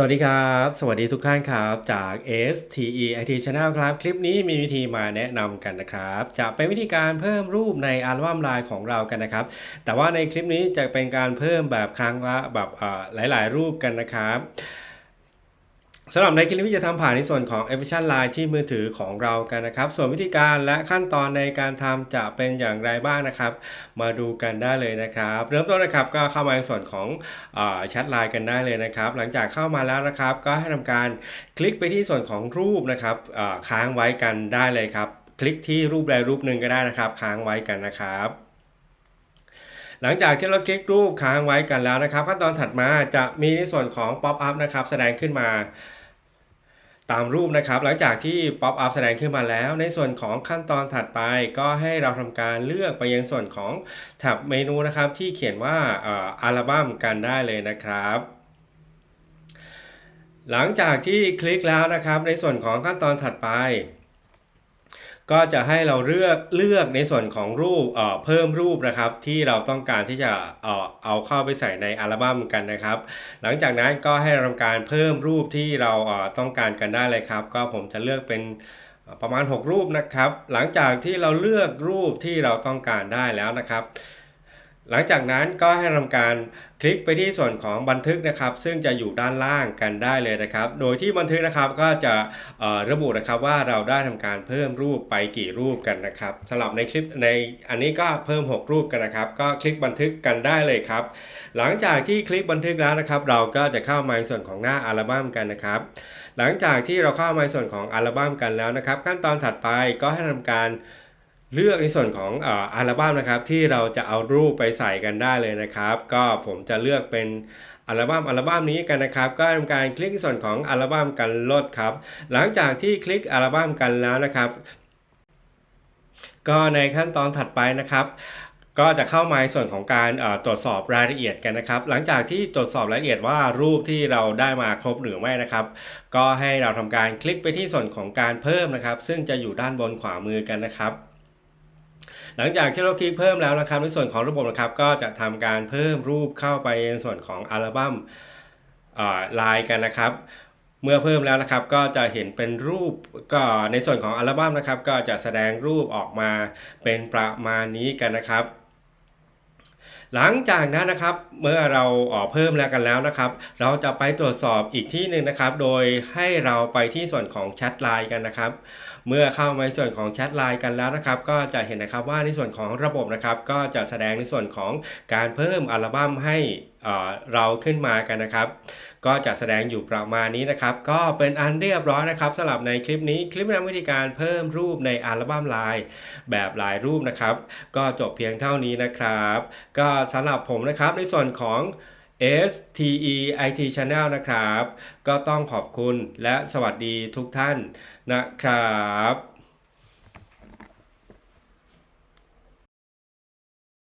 สวัสดีครับ สวัสดีทุกท่านครับ จาก STE IT Channel ครับ คลิปนี้มีวิธีมาแนะนำกันนะครับ จะเป็นวิธีการเพิ่มรูปในอัลบั้มไลน์ของเรากันนะครับ แต่ว่าในคลิปนี้จะเป็นการเพิ่มแบบครั้งละแบบหลาย ๆ รูปกันนะครับ สำหรับในคลิปนี้จะทำผ่านในส่วนของ Application Line ที่มือถือของเรากันนะครับ ส่วนวิธีการและขั้นตอนในการทำจะเป็นอย่างไรบ้างนะครับ มาดูกันได้เลยนะครับ เริ่มต้นนะครับก็เข้ามาในส่วนของแชทไลน์กันได้เลยนะครับ หลังจากเข้ามาแล้วนะครับ ก็ให้ทำการคลิกไปที่ส่วนของรูปนะครับค้างไว้กันได้เลยครับ คลิกที่รูปใดรูปหนึ่งก็ได้นะครับ ค้างไว้กันนะครับ หลังจากที่เราคลิกรูปค้างไว้กันแล้วนะครับ ขั้นตอนถัดมาจะมีในส่วนของ Pop up นะครับแสดงขึ้นมาตามรูปนะครับหลังจากที่ Pop up แสดงขึ้นมาแล้ว ในส่วนของขั้นตอนถัดไป ก็ให้เราทำการเลือกไปยังส่วนของแท็บเมนูนะครับที่เขียนว่าอัลบั้มกันได้เลยนะครับ หลังจากที่คลิกแล้วนะครับ ในส่วนของขั้นตอนถัดไป ก็จะให้เราเลือกเลือกในส่วนของรูปเอ่อเพิ่มรูปนะครับ ที่เราต้องการที่จะเอ่อเอาเข้าไปใส่ในอัลบั้มกันนะครับ หลังจากนั้นก็ให้เราทำการเพิ่มรูปที่เราเอ่อต้องการกันได้เลยครับ ก็ผมจะเลือกเป็นประมาณ 6 รูปนะครับ หลังจากที่เราเลือกรูปที่เราต้องการได้แล้วนะครับ หลังจากนั้นก็ให้ทำการคลิกไปที่ส่วนของบันทึกนะครับ ซึ่งจะอยู่ด้านล่างกันได้เลยนะครับ โดยที่บันทึกนะครับก็จะระบุนะครับว่าเราได้ทำการเพิ่มรูปไปกี่รูปกันนะครับสำหรับในคลิปในอันนี้ก็เพิ่ม 6 รูปกันนะครับ ก็คลิกบันทึกกันได้เลยครับ หลังจากที่คลิกบันทึกแล้วนะครับ เราก็จะเข้ามาในส่วนของหน้าอัลบั้มกันนะครับ หลังจากที่เราเข้ามาในส่วนของอัลบั้มกันแล้วนะครับ ขั้นตอนถัดไปก็ให้ทำการ เลือกในส่วนของอ,อัลบั้มนะครับที่เราจะเอารูปไปใส่กันได้เลยนะครับ ก็ผมจะเลือกเป็นอัลบั้มอัลบั้มนี้กันนะครับ ก็ทำการคลิกส่วนของอัลบั้มกันลดครับ หลังจากที่คลิกอัลบั้มกันแล้วนะครับ ก็ในขั้นตอนถัดไปนะครับก็จะเข้ามาในส่วนของการตรวจสอบรายละเอียดกันนะครับ หลังจากที่ตรวจสอบรายละเอียดว่ารูปที่เราได้มาครบหรือไม่นะครับ ก็ให้เราทำการคลิกไปที่ส่วนของการเพิ่มนะครับ ซึ่งจะอยู่ด้านบนขวามือกันนะครับ หลังจากที่เราคลิกเพิ่มแล้วนะครับ ในส่วนของระบบนะครับก็จะทำการเพิ่มรูปเข้าไปในส่วนของอัลบั้มไลน์กันนะครับ เมื่อเพิ่มแล้วนะครับก็จะเห็นเป็นรูปก็ในส่วนของอัลบั้มนะครับ ก็จะแสดงรูปออกมาเป็นประมาณนี้กันนะครับ หลังจากนั้นนะครับเมื่อเราเออเพิ่มแล้วกันแล้วนะครับ เราจะไปตรวจสอบอีกที่หนึ่งนะครับ โดยให้เราไปที่ส่วนของแชทไลน์กันนะครับ เมื่อเข้ามาในส่วนของแชทไลน์กันแล้วนะครับ ก็จะเห็นนะครับว่าในส่วนของระบบนะครับ ก็จะแสดงในส่วนของการเพิ่มอัลบั้มให้เราขึ้นมากันนะครับ ก็จะแสดงอยู่ประมาณนี้นะครับ ก็เป็นอันเรียบร้อยนะครับสำหรับในคลิปนี้คลิปแนะนำวิธีการเพิ่มรูปในอัลบั้มลน์แบบหลายรูปนะครับ ก็จบเพียงเท่านี้นะครับ ก็สำหรับผมนะครับในส่วนของ STE IT Channel นะครับ ก็ต้องขอบคุณและสวัสดีทุกท่านนะครับ